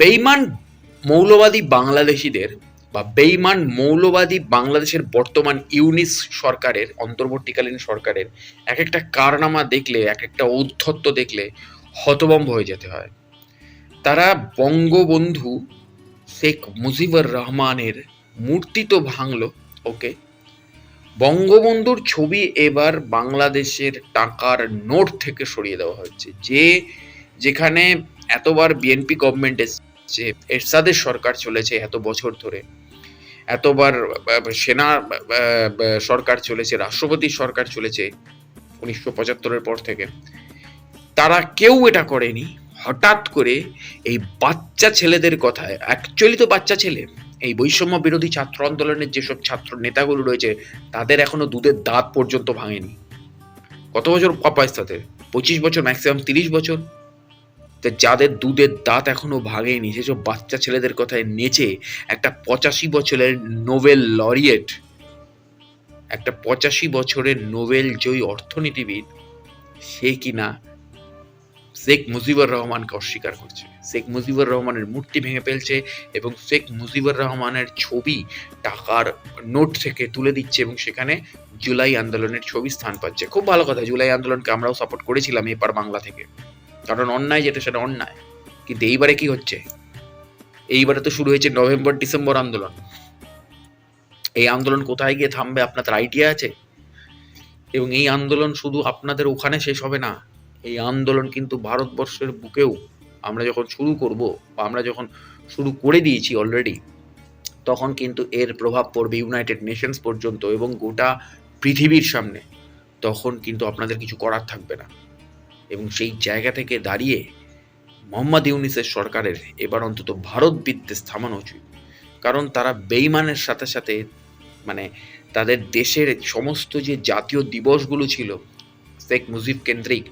বেইমান মৌলবাদী বাংলাদেশিদের বা বেইমান মৌলবাদী বাংলাদেশের বর্তমান ইউনিস সরকারের, অন্তর্বর্তীকালীন সরকারের এক একটা কারনামা দেখলে এক একটা ঔদ্ধত্য দেখলে হতবম্ব হয়ে যেতে হয়। তারা বঙ্গবন্ধু শেখ মুজিবুর রহমানের মূর্তি তো ভাঙল, ওকে। বঙ্গবন্ধুর ছবি এবার বাংলাদেশের টাকার নোট থেকে সরিয়ে দেওয়া হচ্ছে যে যেখানে এতবার বিএনপি গভর্নমেন্ট এসছে এরশাদের সরকার চলেছে এত বছর ধরে। এতবার সেনা সরকার চলেছে রাষ্ট্রপতির সরকার চলেছে উনিশশো পঁচাত্তরের পর থেকে। তারা কেউ এটা করেনি। হঠাৎ করে এই বাচ্চা ছেলেদের কথায় অ্যাকচুয়ালি তো বাচ্চা ছেলে, এই বৈষম্য বিরোধী ছাত্র আন্দোলনের যেসব ছাত্র নেতাগুলো রয়েছে, তাদের এখনও দুধের দাঁত পর্যন্ত ভাঙেনি। কত বছর বয়স তাদের? পঁচিশ বছর ম্যাক্সিমাম তিরিশ বছর। যাদের দুধের দাঁত এখনও ভাঙেনি সেসব বাচ্চা ছেলেদের কথায় নেচে একটা পঁচাশি বছরের নোবেল লরিয়েট, একটা পঁচাশি বছরের নোবেল জয়ী অর্থনীতিবিদ, সে কিনা শেখ মুজিবুর রহমানকে অস্বীকার করছে। শেখ মুজিবুর রহমানের মূর্তি ভেঙে ফেলছে এবং শেখ মুজিবুর রহমানের ছবি টাকার নোট থেকে তুলে দিচ্ছে এবং সেখানে জুলাই আন্দোলনের ছবি স্থান পাচ্ছে। খুব ভালো কথা, জুলাই আন্দোলনকে আমরাও সাপোর্ট করেছিলাম এপার বাংলা থেকে। কারণ অন্যায় যেটা, সেটা অন্যায়। কিন্তু এইবারে কি হচ্ছে? এইবারে তো শুরু হয়েছে নভেম্বর, ডিসেম্বর আন্দোলন। এই আন্দোলন কোথায় গিয়ে থামবে আপনাদের আইডিয়া আছে? এবং এই আন্দোলন শুধু আপনাদের ওখানে শেষ হবে না, এই আন্দোলন কিন্তু ভারতবর্ষের বুকেও আমরা যখন শুরু করব বা আমরা যখন শুরু করে দিয়েছি অলরেডি তখন কিন্তু এর প্রভাব পড়বে ইউনাইটেড নেশনস পর্যন্ত এবং গোটা পৃথিবীর সামনে। তখন কিন্তু আপনাদের কিছু করার থাকবে না। এবং সেই জায়গা থেকে দাঁড়িয়ে মোহাম্মদ ইউনিসের সরকারের এবার অন্তত ভারত বিদ্বেষ থামানো উচিত। কারণ তারা বেইমানের সাথে সাথে মানে তাদের দেশের সমস্ত যে জাতীয় দিবসগুলো ছিল, শেখ মুজিব কেন্দ্রিক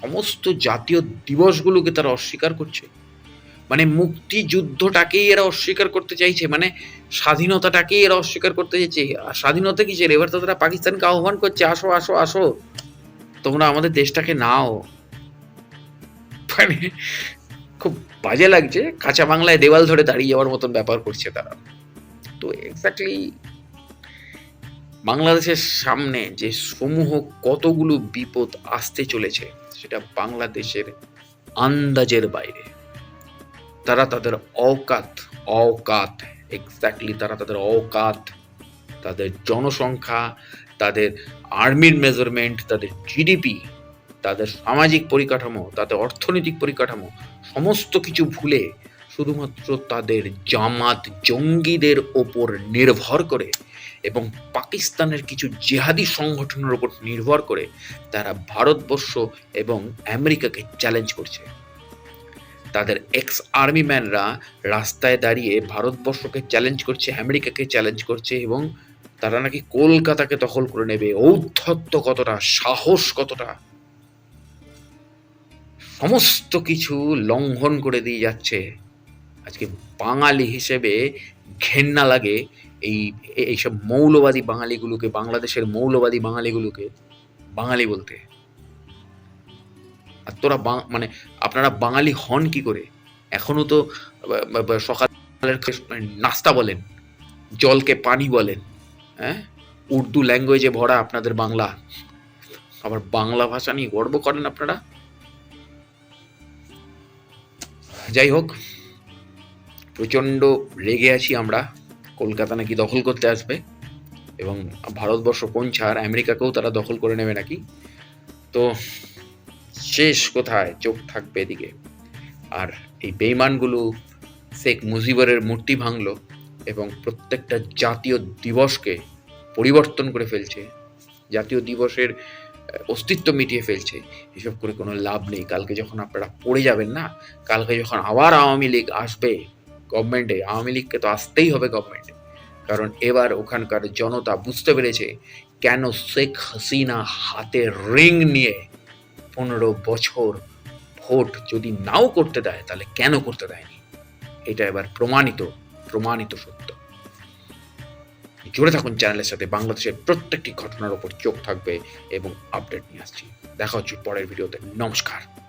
সমস্ত জাতীয় দিবসগুলোকে তারা অস্বীকার করছে। মানে মুক্তিযুদ্ধটাকেই এরা অস্বীকার করতে চাইছে মানে স্বাধীনতাটাকেই এরা অস্বীকার করতে চাইছে। আর স্বাধীনতা কিসের? এবার তো তারা পাকিস্তানকে আহ্বান করছে, আসো আসো আসো। তোমরা আমাদের দেশটাকে নাও। মানে খুব বাজে লাগছে। কাঁচা বাংলায় দেওয়াল ধরে দাঁড়িয়ে যাওয়ার মতন ব্যাপার করছে তারা। তো এক্স্যাক্টলি বাংলাদেশের সামনে যে সমূহ কতগুলো বিপদ আসতে চলেছে, সেটা বাংলাদেশের আন্দাজের বাইরে। তারা তাদের অকাত অকাত এক্স্যাক্টলি তারা তাদের অকাত, তাদের জনসংখ্যা তাদের আর্মির মেজারমেন্ট তাদের জিডিপি তাদের সামাজিক পরিকাঠামো, তাদের অর্থনৈতিক পরিকাঠামো, সমস্ত কিছু ভুলে শুধুমাত্র তাদের জামাত জঙ্গিদের ওপর নির্ভর করে এবং পাকিস্তানের কিছু জেহাদি সংগঠনের ওপর নির্ভর করে তারা ভারতবর্ষ এবং আমেরিকাকে চ্যালেঞ্জ করছে। তাদের এক্স আর্মি ম্যানরা রাস্তায় দাঁড়িয়ে ভারতবর্ষকে চ্যালেঞ্জ করছে, আমেরিকাকে চ্যালেঞ্জ করছে এবং তারা নাকি কলকাতাকে দখল করে নেবে। ঔদ্ধত্য কতটা, সাহস কতটা? সমস্ত কিছু লঙ্ঘন করে দিয়ে যাচ্ছে। আজকে বাঙালি হিসেবে ঘেন্না লাগে এই, এইসব মৌলবাদী বাঙালিগুলোকে, বাংলাদেশের মৌলবাদী বাঙালিগুলোকে, বাঙালি বলতে। আর তোরা মানে আপনারা বাঙালি হন কি করে? এখনও তো সকালের নাস্তা বলেন, জলকে পানি বলেন হ্যাঁ? উর্দু ল্যাঙ্গুয়েজে ভরা আপনাদের বাংলা। আবার বাংলা ভাষা নিয়ে গর্ব করেন আপনারা? যাই হোক, প্রচণ্ড রেগে আছি আমরা। কলকাতা নাকি দখল করতে আসবে। এবং ভারতবর্ষ কোন ছাড়, আমেরিকাকেও তারা দখল করে নেবে নাকি? তো শেষ কোথায়? চোখ থাকবে এদিকে। আর এই বেইমানগুলো শেখ মুজিবরের মূর্তি ভাঙলো। এবং প্রত্যেকটা জাতীয় দিবসকে পরিবর্তন করে ফেলছে, জাতীয় দিবসের অস্তিত্ব মিটিয়ে ফেলছে। এসব করে কোনো লাভ নেই। কালকে যখন আপনারা পড়ে যাবেন না, কালকে যখন আবার আওয়ামী লীগ আসবে গভর্নমেন্টে আওয়ামী লীগকে তো আসতেই হবে গভর্নমেন্টে কারণ এবার ওখানকার জনতা বুঝতে পেরেছে কেন শেখ হাসিনা হাতে রিং নিয়ে পনেরো বছর ভোট যদি নাও করতে দেয়, তাহলে কেন করতে দেয়নি? এটা এবার প্রমাণিত। প্রমাণিত সত্য। জুড়ে থাকুন চ্যানেলের সাথে, বাংলাদেশের প্রত্যেকটি ঘটনার ওপর চোখ থাকবে এবং আপডেট নিয়ে আসছি। দেখা হচ্ছে পরের ভিডিওতে। নমস্কার।